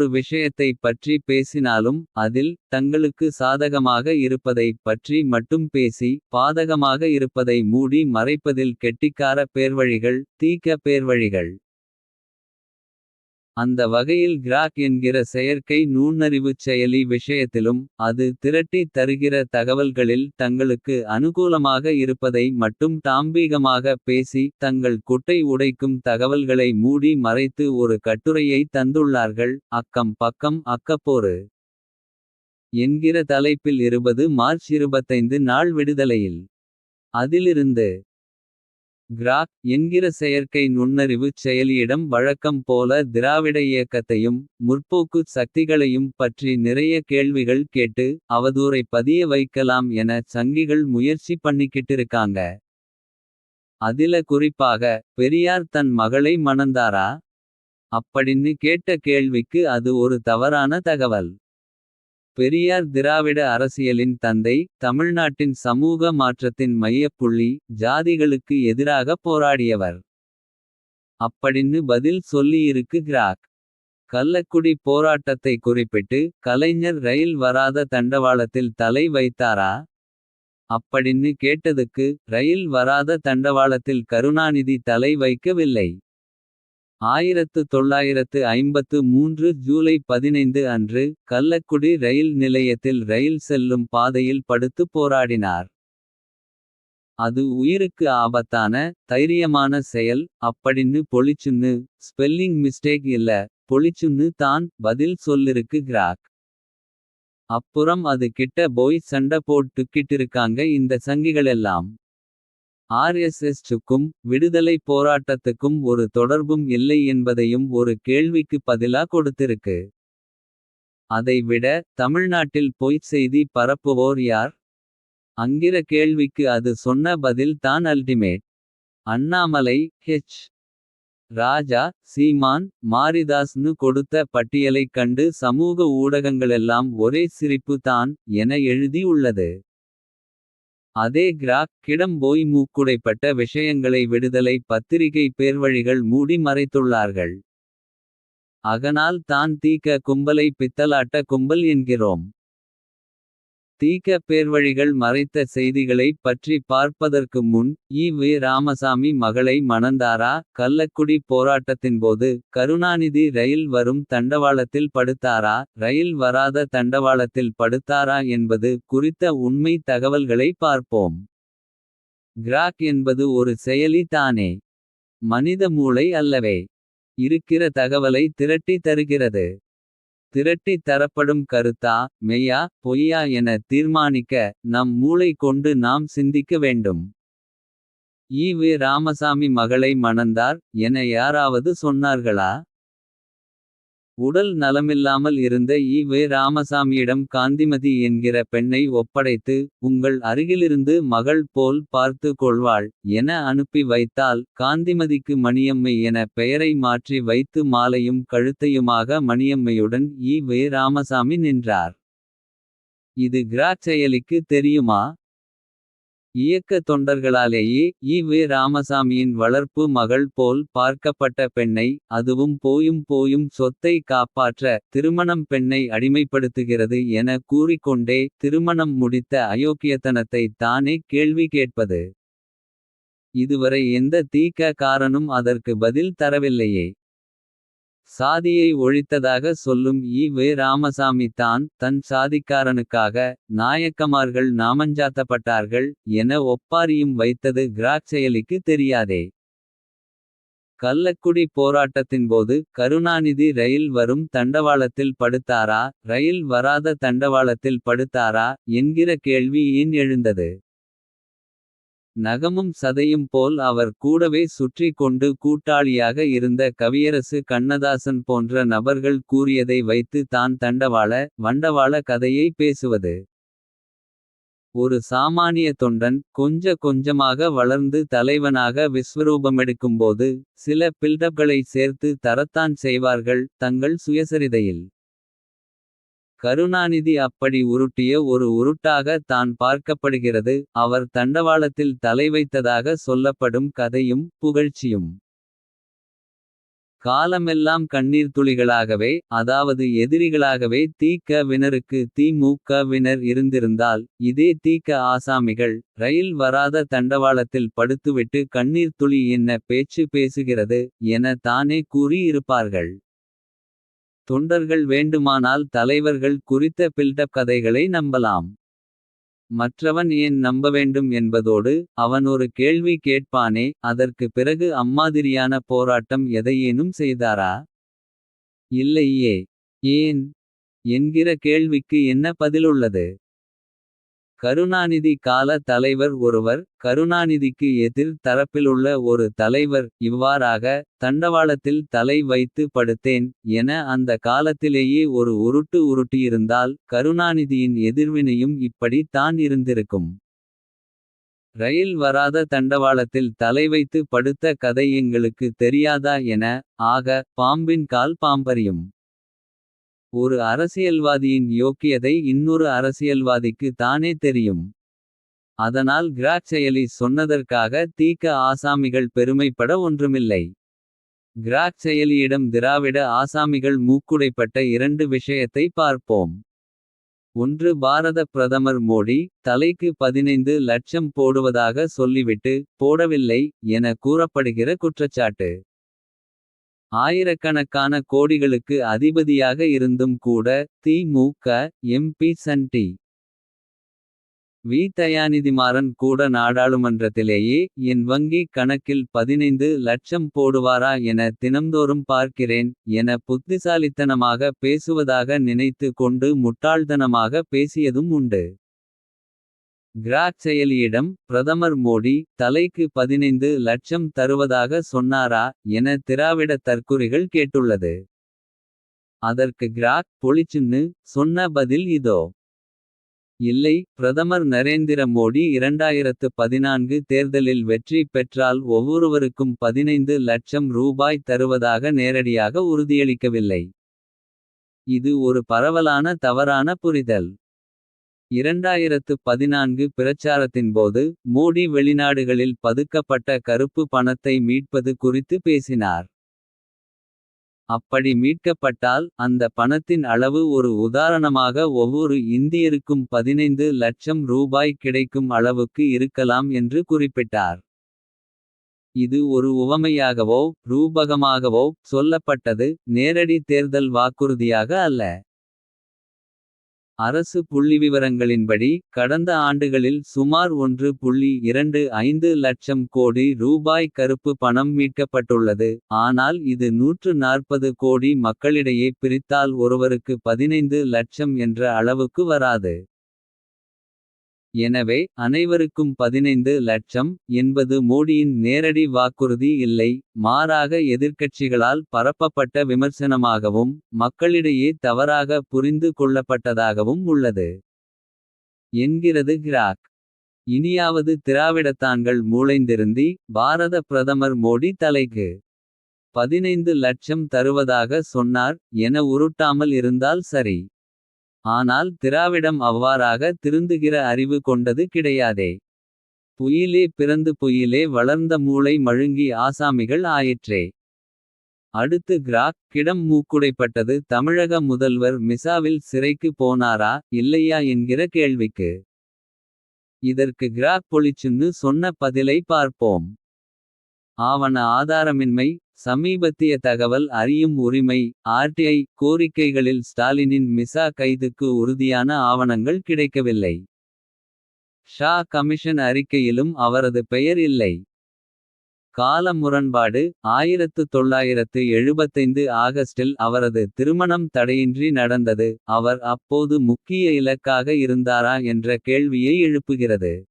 ஒரு விஷயத்தைப் பற்றி பேசினாலும். அதில் தங்களுக்கு சாதகமாக இருப்பதைப் பற்றி மட்டும் பேசி. பாதகமாக இருப்பதை மூடி மறைப்பதில் கெட்டிக்கார பேர்வழிகள். தீக்க பேர்வழிகள் அந்த வகையில் கிராக் என்கிற செயற்கை நுண்ணறிவுச் செயலி விஷயத்திலும். அது திரட்டி தருகிற தகவல்களில் தங்களுக்கு அனுகூலமாக இருப்பதை மட்டும் தாம்பீகமாக பேசி. தங்கள் குட்டை உடைக்கும் தகவல்களை மூடி மறைத்து ஒரு கட்டுரையை தந்துள்ளார்கள். அக்கம் பக்கம் அக்கப்போரு என்கிற தலைப்பில் 20 மார்ச் 25 நாள் விடுதலையில். அதிலிருந்து கிராக் என்கிற செயற்கை நுண்ணறிவுச் செயலியிடம் வழக்கம் போல திராவிட இயக்கத்தையும். முற்போக்குச் சக்திகளையும் பற்றி நிறைய கேள்விகள் கேட்டு. அவதூறைப் பதிய வைக்கலாம் என சங்கிகள் முயற்சி பண்ணிக்கிட்டிருக்காங்க. அதில குறிப்பாக பெரியார் தன் மகளை மணந்தாரா. அப்படின்னு கேட்ட கேள்விக்கு அது ஒரு தவறான தகவல். பெரியார் திராவிட அரசியலின் தந்தை. தமிழ்நாட்டின் சமூக மாற்றத்தின் மையப்புள்ளி. ஜாதிகளுக்கு எதிராகப் போராடியவர். அப்படின்னு பதில் சொல்லியிருக்கு கிராக். கள்ளக்குடி போராட்டத்தை குறிப்பிட்டு. கலைஞர் ரயில் வராத தண்டவாளத்தில் தலை வைத்தாரா. அப்படின்னு கேட்டதுக்கு ரயில் வராத தண்டவாளத்தில் கருணாநிதி தலை வைக்கவில்லை. 1953 ஜூலை 15 அன்று. கள்ளக்குடி ரயில் நிலையத்தில் ரயில் செல்லும் பாதையில் படுத்து போராடினார். அது உயிருக்கு ஆபத்தான தைரியமான செயல். அப்படின்னு பொளிச்சுன்னு ஸ்பெல்லிங் மிஸ்டேக் இல்ல. பொளிச்சுன்னு தான் பதில் சொல்லிருக்கு கிராக். அப்புறம் அது கிட்ட போய் சண்டை போட்டுக்கிட்டிருக்காங்க இந்த சங்கிகளெல்லாம். ஆர்எஸ்எஸ்டுக்கும் விடுதலை விடுதலைப் போராட்டத்துக்கும் ஒரு தொடர்பும் இல்லை என்பதையும் ஒரு கேள்விக்கு பதிலா கொடுத்திருக்கு. அதைவிட தமிழ்நாட்டில் பொய்ச் செய்தி பரப்புவோர் யார். அங்கிற கேள்விக்கு அது சொன்ன பதில் தான் அல்டிமேட். அண்ணாமலை ஹெச். ராஜா சீமான் மாரிதாஸ்னு கொடுத்த பட்டியலைக் கண்டு சமூக ஊடகங்களெல்லாம் ஒரே சிரிப்பு தான் என எழுதி உள்ளது. அதே கிராக் கிடம் போய் மூக்குடைப்பட்ட விஷயங்களை விடுதலை பத்திரிகை பேர்வழிகள் மூடி மறைத்துள்ளார்கள். அகனால் தான் தீக்க கும்பலை பித்தலாட்ட கும்பல் என்கிறோம். தீக்க பேர்வழிகள் மறைத்த செய்திகளைப் பற்றி பார்ப்பதற்கு முன். ஈ. வி ராமசாமி மகளை மணந்தாரா. கள்ளக்குடி போராட்டத்தின்போது. கருணாநிதி ரயில் வரும் தண்டவாளத்தில் படுத்தாரா. ரயில் வராத தண்டவாளத்தில் படுத்தாரா என்பது குறித்த உண்மை தகவல்களை பார்ப்போம். கிராக் என்பது ஒரு செயலி தானே. மனித மூளை அல்லவே. இருக்கிற தகவலை திரட்டி தருகிறது. திரட்டி தரப்படும் கருத்தா மெய்யா பொய்யா என தீர்மானிக்க. நம் மூளை கொண்டு நாம் சிந்திக்க வேண்டும். ஈ. வே ராமசாமி மகளை மணந்தார் என யாராவது சொன்னார்களா. உடல் நலமில்லாமல் இருந்த ஈ. வே ராமசாமியிடம் காந்திமதி என்கிற பெண்ணை ஒப்படைத்து. உங்கள் அருகிலிருந்து மகள் போல் பார்த்து கொள்வாள். என அனுப்பி வைத்தால் காந்திமதிக்கு மணியம்மை என பெயரை மாற்றி வைத்து மாலையும் கழுத்தையுமாக மணியம்மையுடன் ஈ. வே ராமசாமி நின்றார். இது கிராச் செயலிக்கு தெரியுமா. இயக்க தொண்டர்களாலேயே ஈ. வே ராமசாமியின் வளர்ப்பு மகள் போல் பார்க்கப்பட்ட பெண்ணை. அதுவும் போயும் போயும் சொத்தை காப்பாற்ற. திருமணம் பெண்ணை அடிமைப்படுத்துகிறது என கூறிக்கொண்டே. திருமணம் முடித்த அயோக்கியத்தனத்தை தானே கேள்வி கேட்பது. இதுவரை எந்த தீக்க காரனும் அதற்கு பதில் தரவில்லையே. சாதியை ஒழித்ததாக சொல்லும் ஈ. வே ராமசாமி தான் தன் சாதிக்காரனுக்காக. நாயக்கமார்கள் நாமஞ்சாத்தப்பட்டார்கள் என ஒப்பாரியும் வைத்தது கிராக் செயலிக்கு தெரியாதே. கள்ளக்குடி போராட்டத்தின்போது கருணாநிதி ரயில் வரும் தண்டவாளத்தில் படுத்தாரா. ரயில் வராத தண்டவாளத்தில் படுத்தாரா என்கிற கேள்வி ஏன் எழுந்தது. நகமும் சதையும் போல் அவர் கூடவே சுற்றி கொண்டு கூட்டாளியாக இருந்த கவியரசு கண்ணதாசன் போன்ற நபர்கள் கூறியதை வைத்து தான் தண்டவாள. வண்டவாள கதையை பேசுவது. ஒரு சாமானிய தொண்டன் கொஞ்ச கொஞ்சமாக வளர்ந்து தலைவனாக விஸ்வரூபமெடுக்கும்போது. சில பில்டப்களை சேர்த்து தரத்தான் செய்வார்கள் தங்கள் சுயசரிதையில். கருணாநிதி அப்படி உருட்டிய ஒரு உருட்டாக தான் பார்க்கப்படுகிறது. அவர் தண்டவாளத்தில் தலைவைத்ததாக சொல்லப்படும் கதையும் புகழ்ச்சியும். காலமெல்லாம் கண்ணீர் துளிகளாகவே அதாவது எதிரிகளாகவே தீக்க வினருக்கு திமுக வினர் இருந்திருந்தால் இதே தீக்க ஆசாமிகள் ரயில் வராத தண்டவாளத்தில் படுத்துவிட்டு கண்ணீர் துளி என்ன பேச்சு பேசுகிறது என தானே கூறி இருப்பார்கள். தொண்டர்கள் வேண்டுமானால் தலைவர்கள் குறித்த பில்டப் கதைகளை நம்பலாம். மற்றவன் ஏன் நம்ப வேண்டும் என்பதோடு அவன் ஒரு கேள்வி கேட்பானே அதற்கு பிறகு அம்மாதிரியான போராட்டம் எதையேனும் செய்தாரா. இல்லையே ஏன் என்கிற கேள்விக்கு என்ன பதிலுள்ளது. கருணாநிதி கால தலைவர் ஒருவர் கருணாநிதிக்கு எதிர் தரப்பிலுள்ள ஒரு தலைவர் இவ்வாறாக தண்டவாளத்தில் தலை வைத்து படுத்தேன் என அந்த காலத்திலேயே ஒரு உருட்டு உருட்டியிருந்தால் கருணாநிதியின் எதிர்வினையும் இப்படி தான் இருந்திருக்கும். ரயில் வராத தண்டவாளத்தில் தலை வைத்து படுத்த கதை எங்களுக்கு தெரியாதா என ஆக பாம்பின் கால் பாம்பறியும். ஒரு அரசியல்வாதியின் யோக்கியதை இன்னொரு அரசியல்வாதிக்கு தானே தெரியும். அதனால் கிராக் செயலி சொன்னதற்காக தீக்க ஆசாமிகள் பெருமைப்பட ஒன்றுமில்லை. கிராக் செயலியிடம் திராவிட ஆசாமிகள் மூக்குடைப்பட்ட இரண்டு விஷயத்தை பார்ப்போம். ஒன்று பாரத பிரதமர் மோடி தலைக்கு 15 லட்சம் போடுவதாக சொல்லிவிட்டு போடவில்லை என கூறப்படுகிற குற்றச்சாட்டு. ஆயிரக்கணக்கான கோடிகளுக்கு அதிபதியாக இருந்தும் கூட DMK. MP. Sun T. V. Dayanidhi Maran கூட நாடாளுமன்றத்திலேயே என் வங்கி கணக்கில் 15 லட்சம் போடுவாரா என தினம்தோறும் பார்க்கிறேன் என புத்திசாலித்தனமாக பேசுவதாக நினைத்து கொண்டு முட்டாள்தனமாக பேசியதும் உண்டு. கிராக் செயலியிடம் பிரதமர் மோடி தலைக்கு 15 லட்சம் தருவதாக சொன்னாரா என திராவிட தற்குறிகள் கேட்டுள்ளது. அதற்கு கிராக் பொழிச்சுன்னு சொன்ன பதில் இதோ. இல்லை பிரதமர் நரேந்திர மோடி 2014 தேர்தலில் வெற்றி பெற்றால் ஒவ்வொருவருக்கும் 15 லட்சம் ரூபாய் தருவதாக நேரடியாக உறுதியளிக்கவில்லை. இது ஒரு பரவலான தவறான புரிதல். இரண்டாயிரத்து பதினான்கு பிரச்சாரத்தின் போது மோடி வெளிநாடுகளில் பதுக்கப்பட்ட கருப்பு பணத்தை மீட்பது குறித்து பேசினார். அப்படி மீட்கப்பட்டால் அந்த பணத்தின் அளவு ஒரு உதாரணமாக ஒவ்வொரு இந்தியருக்கும் 15 லட்சம் ரூபாய் கிடைக்கும் அளவுக்கு இருக்கலாம் என்று குறிப்பிட்டார். இது ஒரு உவமையாகவோ ரூபகமாகவோ சொல்லப்பட்டது நேரடி தேர்தல் வாக்குறுதியாக அல்ல. அரசு புள்ளிவிவரங்களின்படி கடந்த ஆண்டுகளில் சுமார் 1.25 லட்சம் கோடி ரூபாய் கருப்பு பணம் மீட்கப்பட்டுள்ளது. ஆனால் இது 140 கோடி மக்களிடையே பிரித்தால் ஒருவருக்கு 15 லட்சம் என்ற அளவுக்கு வராது. எனவே அனைவருக்கும் 15 லட்சம் என்பது மோடியின் நேரடி வாக்குறுதி இல்லை. மாறாக எதிர்க்கட்சிகளால் பரப்பப்பட்ட விமர்சனமாகவும். மக்களிடையே தவறாக புரிந்து கொள்ளப்பட்டதாகவும் உள்ளது. என்கிறது கிராக். இனியாவது திராவிடத்தான்கள் மூளைந்திருந்தி. பாரத பிரதமர் மோடி தலைக்கு 15 லட்சம் தருவதாக சொன்னார் என உருட்டாமல் இருந்தால் சரி. ஆனால் திராவிடம் அவ்வாறாக திருந்துகிற அறிவு கொண்டது கிடையாதே. புயிலே பிறந்து புயிலே வளர்ந்த மூளை மழுங்கி ஆசாமிகள் ஆயிற்றே. அடுத்து கிராக் கிடம் மூக்குடைப்பட்டது தமிழக முதல்வர் மிசாவில் சிறைக்கு போனாரா இல்லையா என்கிற கேள்விக்கு. இதற்கு கிராக் பொழிச்சுன்னு சொன்ன பதிலை பார்ப்போம். ஆவண ஆதாரமின்மை சமீபத்திய தகவல் அறியும் உரிமை ஆர்டிஐ கோரிக்கைகளில் ஸ்டாலினின் மிசா கைதுக்கு உறுதியான ஆவணங்கள் கிடைக்கவில்லை. ஷா கமிஷன் அறிக்கையிலும் அவரது பெயர் இல்லை. கால முரண்பாடு 1975 ஆகஸ்டில் அவரது திருமணம் தடையின்றி நடந்தது. அவர் அப்போது முக்கிய இலக்காக இருந்தாரா என்ற கேள்வியை எழுப்புகிறது.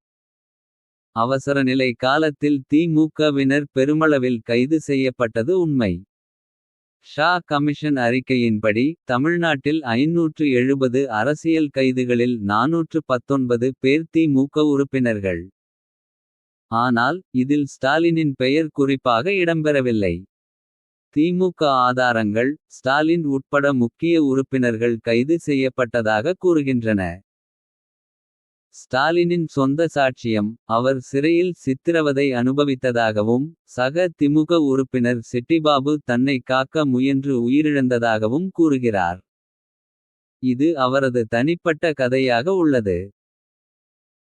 அவசரநிலை காலத்தில் தி.மு.க.வினர் பெருமளவில் கைது செய்யப்பட்டது உண்மை. ஷா கமிஷன் அறிக்கையின்படி தமிழ்நாட்டில் 570 அரசியல் கைதுகளில் 419 பேர் தி.மு.க உறுப்பினர்கள். ஆனால் இதில் ஸ்டாலினின் பெயர் குறிப்பாக இடம்பெறவில்லை. திமுக ஆதாரங்கள் ஸ்டாலின் உட்பட முக்கிய உறுப்பினர்கள் கைது செய்யப்பட்டதாக கூறுகின்றன. ஸ்டாலினின் சொந்த சாட்சியம் அவர் சிறையில் சித்திரவதை அனுபவித்ததாகவும் சக திமுக உறுப்பினர் செட்டிபாபு தன்னை காக்க முயன்று உயிரிழந்ததாகவும் கூறுகிறார். இது அவரது தனிப்பட்ட கதையாக உள்ளது.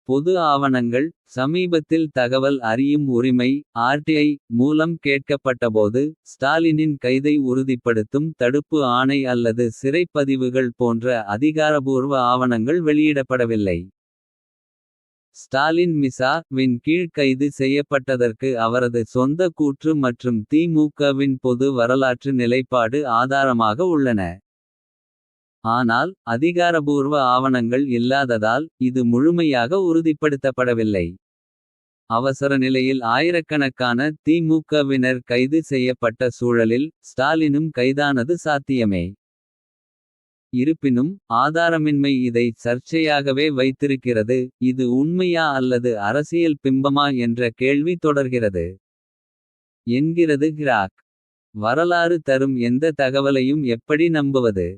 பொது ஆவணங்கள் சமீபத்தில் தகவல் அறியும் உரிமை ஆர்டிஐ மூலம் கேட்கப்பட்டபோது. ஸ்டாலினின் கைதை உறுதிப்படுத்தும் தடுப்பு ஆணை அல்லது சிறைப்பதிவுகள் போன்ற அதிகாரபூர்வ ஆவணங்கள் வெளியிடப்படவில்லை. ஸ்டாலின் மிசா வின் கீழ் கைது செய்யப்பட்டதற்கு அவரது சொந்த கூற்று மற்றும் திமுகவின் பொது வரலாற்று நிலைப்பாடு ஆதாரமாக உள்ளன. ஆனால் அதிகாரபூர்வ ஆவணங்கள் இல்லாததால் இது முழுமையாக உறுதிப்படுத்தப்படவில்லை. அவசர நிலையில் ஆயிரக்கணக்கான திமுகவினர் கைது செய்யப்பட்ட சூழலில் ஸ்டாலினும் கைதானது சாத்தியமே. இருப்பினும் ஆதாரமின்மை இதை சர்ச்சையாகவே வைத்திருக்கிறது. இது உண்மையா அல்லது அரசியல் பிம்பமா என்ற கேள்வி தொடர்கிறது. என்கிறது கிராக். வரலாறு தரும் எந்த தகவலையும் எப்படி நம்புவது.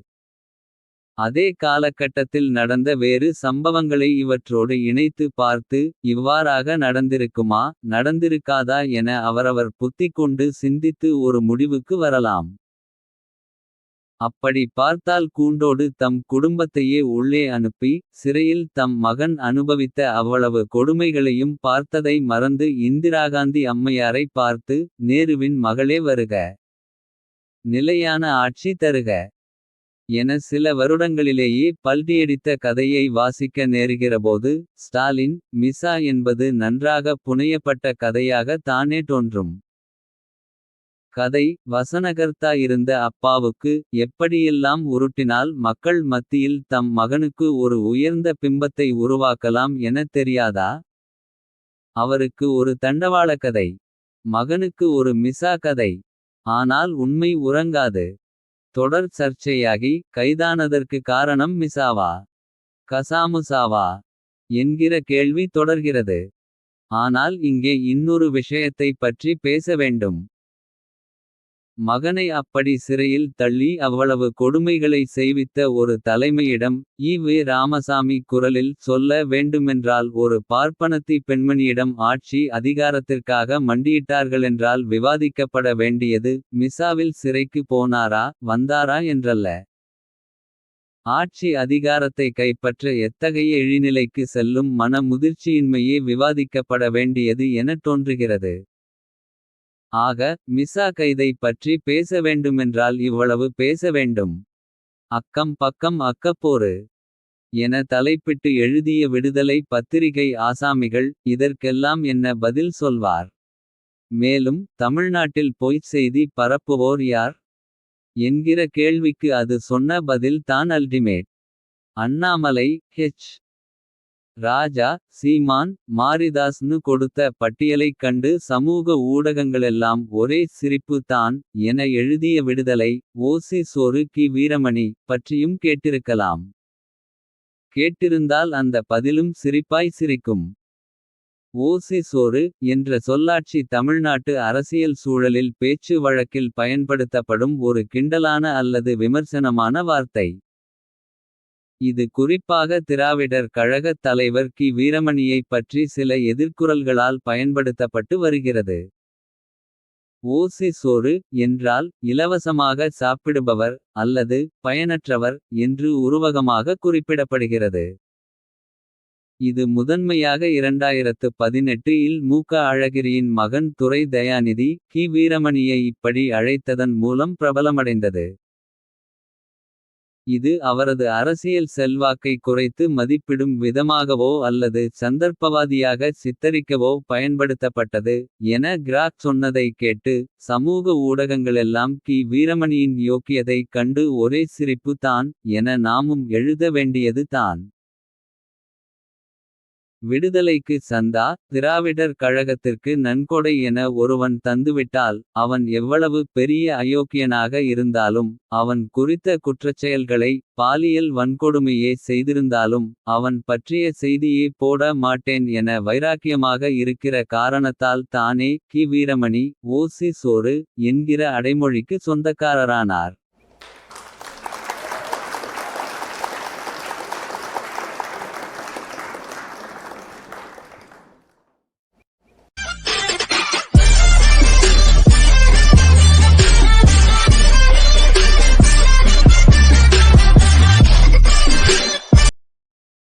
அதே காலகட்டத்தில் நடந்த வேறு சம்பவங்களை இவற்றோடு இணைத்து பார்த்து. இவ்வாறாக நடந்திருக்குமா நடந்திருக்காதா என அவரவர் புத்திக் கொண்டு சிந்தித்து ஒரு முடிவுக்கு வரலாம். அப்படி பார்த்தால் கூண்டோடு தம் குடும்பத்தையே உள்ளே அனுப்பி. சிறையில் தம் மகன் அனுபவித்த அவ்வளவு கொடுமைகளையும் பார்த்ததை மறந்து இந்திராகாந்தி அம்மையாரை பார்த்து. நேருவின் மகளே வருக. நிலையான ஆட்சி தருக. என சில வருடங்களிலேயே பல்டியடித்த கதையை வாசிக்க நேருகிறபோது. ஸ்டாலின் மிசா என்பது நன்றாக புனையப்பட்ட கதையாக தானே தோன்றும். கதை வசனகர்த்தா இருந்த அப்பாவுக்கு எப்படியெல்லாம் உருட்டினால் மக்கள் மத்தியில் தம் மகனுக்கு ஒரு உயர்ந்த பிம்பத்தை உருவாக்கலாம் எனத் தெரியாதா. அவருக்கு ஒரு தண்டவாள கதை. மகனுக்கு ஒரு மிசா கதை. ஆனால் உண்மை உறங்காது. தொடர் சர்ச்சையாகி கைதானதற்கு காரணம் மிசாவா. கசாமுசாவா என்கிற கேள்வி தொடர்கிறது. ஆனால் இங்கே இன்னொரு விஷயத்தை பற்றி பேச வேண்டும். மகனை அப்படி சிறையில் தள்ளி அவ்வளவு கொடுமைகளை செய்வித்த ஒரு தலைமையிடம். ஈ வே ராமசாமி குரலில் சொல்ல வேண்டுமென்றால் ஒரு பார்ப்பனத்தி பெண்மணியிடம் ஆட்சி அதிகாரத்திற்காக மண்டியிட்டார்களென்றால் விவாதிக்கப்பட வேண்டியது. மிசாவில் சிறைக்கு போனாரா வந்தாரா என்றல்ல. ஆட்சி அதிகாரத்தை கைப்பற்ற எத்தகைய இழிநிலைக்கு செல்லும் மன முதிர்ச்சியின்மையே விவாதிக்கப்பட வேண்டியது எனத் தோன்றுகிறது. ஆக மிசா கைதை பற்றி பேச வேண்டுமென்றால் இவ்வளவு பேச வேண்டும். அக்கம் பக்கம் அக்கப்போரு. என தலைப்பிட்டு எழுதிய விடுதலை பத்திரிகை ஆசாமிகள். இதற்கெல்லாம் என்ன பதில் சொல்வார். மேலும் தமிழ்நாட்டில் பொய்ச் செய்தி பரப்புவோர் யார். என்கிற கேள்விக்கு அது சொன்ன பதில் தான் அல்டிமேட். அண்ணாமலை ஹெச். ராஜா சீமான் மாரிதாஸ்னு கொடுத்த பட்டியலைக் கண்டு சமூக ஊடகங்களெல்லாம் ஒரே சிரிப்பு தான். என எழுதிய விடுதலை ஓசி சோறு கி வீரமணி. பற்றியும் கேட்டிருக்கலாம். கேட்டிருந்தால் அந்த பதிலும் சிரிப்பாய் சிரிக்கும். ஓசி சோறு என்ற சொல்லாட்சி தமிழ்நாட்டு அரசியல் சூழலில் பேச்சு வழக்கில் பயன்படுத்தப்படும் ஒரு கிண்டலான அல்லது விமர்சனமான வார்த்தை. இது குறிப்பாக திராவிடர் கழகத் தலைவர் கி வீரமணியைப் பற்றி சில எதிர்க்குறல்களால் பயன்படுத்தப்பட்டு வருகிறது. ஓசி சோறு என்றால் இலவசமாக சாப்பிடுபவர் அல்லது பயனற்றவர் என்று உருவகமாக குறிப்பிடப்படுகிறது. இது முதன்மையாக இரண்டாயிரத்து பதினெட்டு இல் மூக அழகிரியின் மகன் துரை தயாநிதி. கி வீரமணியை இப்படி அழைத்ததன் மூலம் பிரபலமடைந்தது. இது அவரது அரசியல் செல்வாக்கை குறைத்து மதிப்பிடும் விதமாகவோ அல்லது சந்தர்ப்பவாதியாக சித்தரிக்கவோ பயன்படுத்தப்பட்டது. என கிராக் சொன்னதை கேட்டு சமூக ஊடகங்களெல்லாம் கி வீரமணியின் யோக்கியதை கண்டு ஒரே சிரிப்பு தான் என நாமும் எழுத வேண்டியது தான். விடுதலைக்கு சந்தா திராவிடர் கழகத்திற்கு நன்கொடை என ஒருவன் தந்துவிட்டால். அவன் எவ்வளவு பெரிய அயோக்கியனாக இருந்தாலும். அவன் குறித்த குற்றச்செயல்களை பாலியல் வன்கொடுமையே செய்திருந்தாலும். அவன் பற்றிய செய்தியே போட மாட்டேன் என வைராக்கியமாக இருக்கிற காரணத்தால் தானே கி வீரமணி ஓசி சோறு என்கிற அடைமொழிக்கு சொந்தக்காரரானார்.